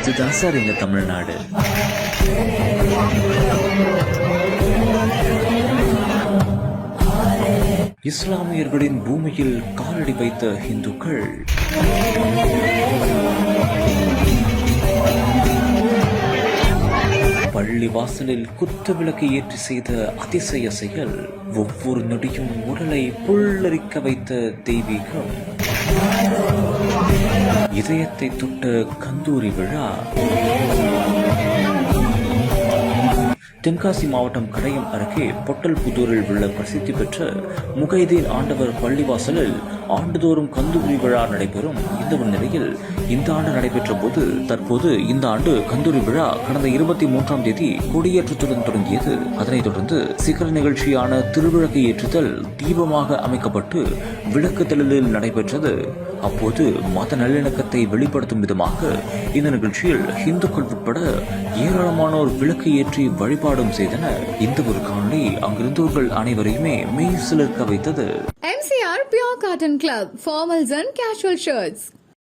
இதுதான் சார் எங்க தமிழ்நாடு. இஸ்லாமியர்களின் பூமியில் காலடி வைத்த இந்துக்கள். பள்ளி வாசலில் குத்து விளக்கு ஏற்றி செய்த அதிசய செயல் ஒவ்வொரு நொடியும் உடலை புல்லரிக்க வைத்த தெய்வீகம். இதயத்தை தொட்ட கந்தூரி விழா. தென்காசி மாவட்டம் கடையம் அருகே பொட்டல்புதூரில் உள்ள பிரசித்தி பெற்ற முகைதீன் ஆண்டவர் பள்ளிவாசலில் ஆண்டுதோறும் கந்தூரி விழா நடைபெறும். இந்த நிலையில் இந்த ஆண்டு நடைபெற்ற போது தற்போது இந்த ஆண்டு கந்தூரி விழா கடந்த இருபத்தி மூன்றாம் தேதி கொடியேற்றத்துடன் தொடங்கியது. அதனைத் தொடர்ந்து சிகர நிகழ்ச்சியான திருவிளக்கு ஏற்றுதல் தீபமாக அமைக்கப்பட்டு விளக்கு தெளிலில் நடைபெற்றது. அப்போது மத நல்லிணக்கத்தை வெளிப்படுத்தும் விதமாக இந்த நிகழ்ச்சியில் இந்துக்கள் உட்பட ஏராளமானோர் விளக்கு ஏற்றி வழிபாடும் செய்தனர். இந்த ஒரு காணொலி அங்கிருந்தவர்கள் அனைவரையுமே மெய் சிலிர்க்க வைத்தது. MCR pure cotton club formals and casual shirts